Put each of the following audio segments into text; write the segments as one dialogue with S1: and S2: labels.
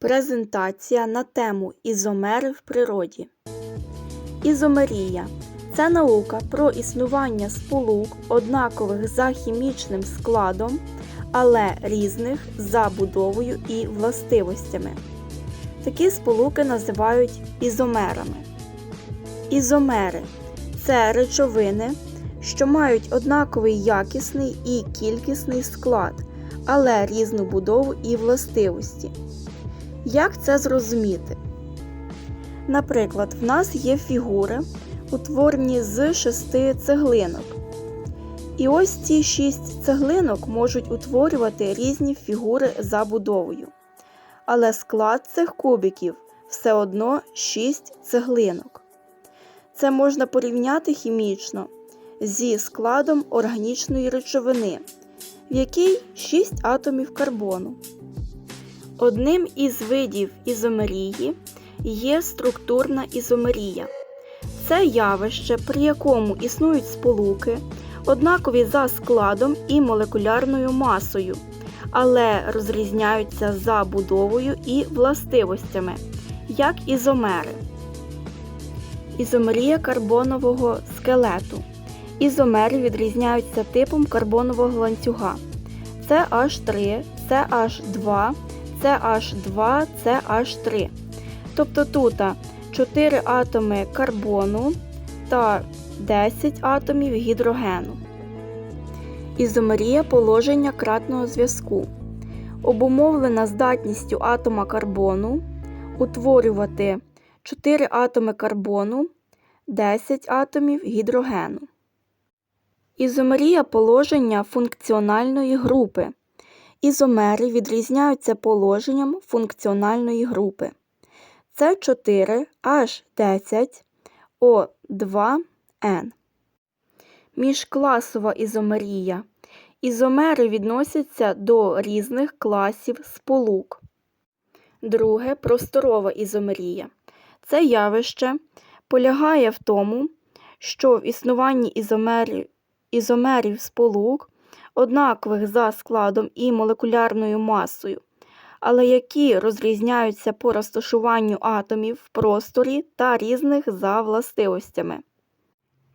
S1: Презентація на тему Ізомери в природі. Ізомерія це наука про існування сполук, однакових за хімічним складом, але різних за будовою і властивостями. Такі сполуки називають ізомерами. Ізомери це речовини, що мають однаковий якісний і кількісний склад, але різну будову і властивості. Як це зрозуміти? Наприклад, в нас є фігури, утворені з шести цеглинок. І ось ці шість цеглинок можуть утворювати різні фігури за будовою. Але склад цих кубиків все одно 6 цеглинок. Це можна порівняти хімічно зі складом органічної речовини, в якій 6 атомів карбону. Одним із видів ізомерії є структурна ізомерія. Це явище, при якому існують сполуки, однакові за складом і молекулярною масою, але розрізняються за будовою і властивостями, як ізомери. Ізомерія карбонового скелету. Ізомери відрізняються типом карбонового ланцюга. CH3, CH2, CH2, CH3. Тобто тут 4 атоми карбону та 10 атомів гідрогену. Ізомерія положення кратного зв'язку. Обумовлена здатністю атома карбону утворювати 4 атоми карбону, 10 атомів гідрогену. Ізомерія положення функціональної групи. Ізомери відрізняються положенням функціональної групи. Це 4 H10 O2N. Міжкласова ізомерія. Ізомери відносяться до різних класів сполук. Друге просторова ізомерія. Це явище полягає в тому, що в існуванні ізомерів, ізомерів сполук, однакових за складом і молекулярною масою, але які розрізняються по розташуванню атомів в просторі та різних за властивостями.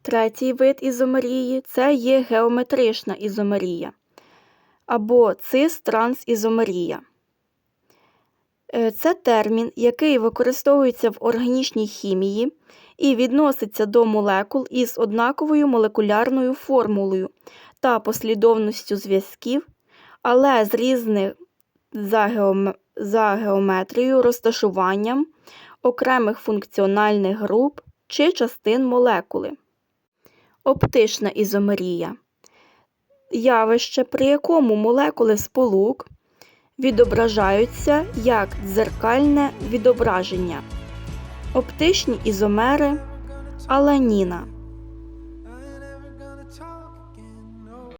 S1: Третій вид ізомерії це є геометрична ізомерія або цис-трансізомерія. Е, Це термін, який використовується в органічній хімії і відноситься до молекул із однаковою молекулярною формулою та послідовністю зв'язків, але з різних за, геом... за геометрією розташуванням окремих функціональних груп чи частин молекули. Оптична ізомерія явище, при якому молекули сполук відображаються як дзеркальне відображення. Оптичні ізомери аланіна.